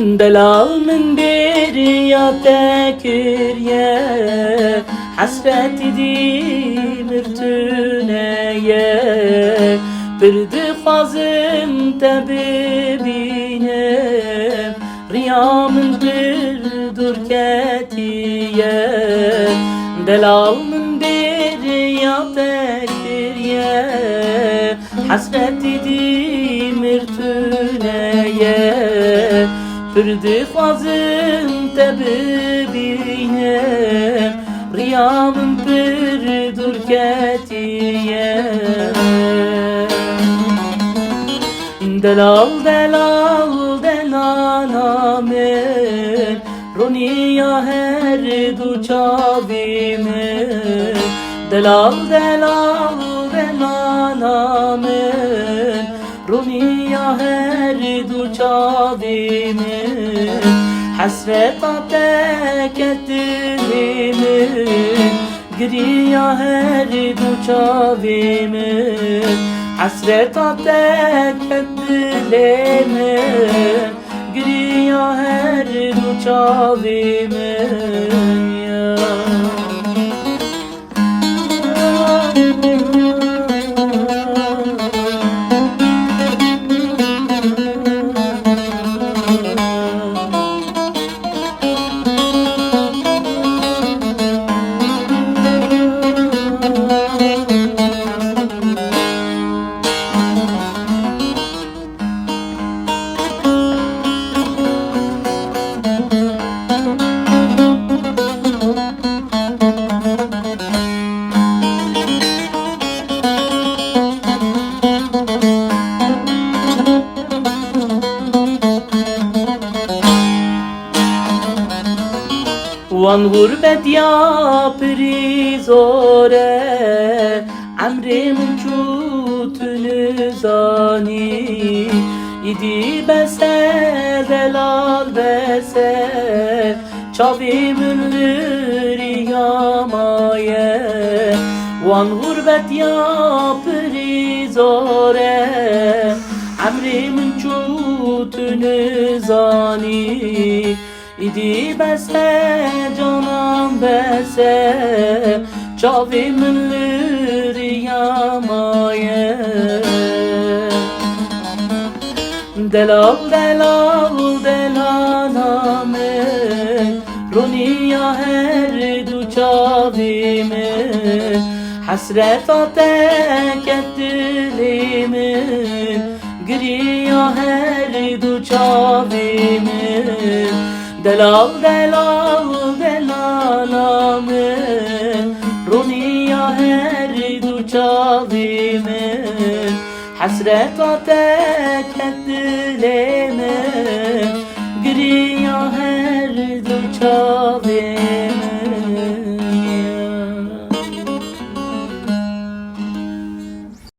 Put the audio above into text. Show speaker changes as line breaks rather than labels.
Delal min deriya tekirye Hasret idim irtüneye Bir difazım tebibinem Riyamın bir durketiye Delal min deriya tekirye Hasret idim irtüneye Pürdi fazım tebibinem Riyamın bir durketiye Delal delal delal amen Roniya her du çavimen Delal delal delal amen Roniya her du çavimen Hasret atek ettilimin Griya her du çavimen Hasret atek ettilimin Griya her du وان غربت یا پریزاره عمر من چوتن زانی ایدی بسه دلال بسه چاوی من ریامایه وان غربت یا پریزاره عمر من چوتن زانی İdi bese canım bese Çavimin riyamaye Delal delal delal amen Roniya her du çavime. Hasret atek ettilimin Griya her du çavimin Delal delal delal ame Roniya her du çalime Hasret atek et dileme Griya her du çalime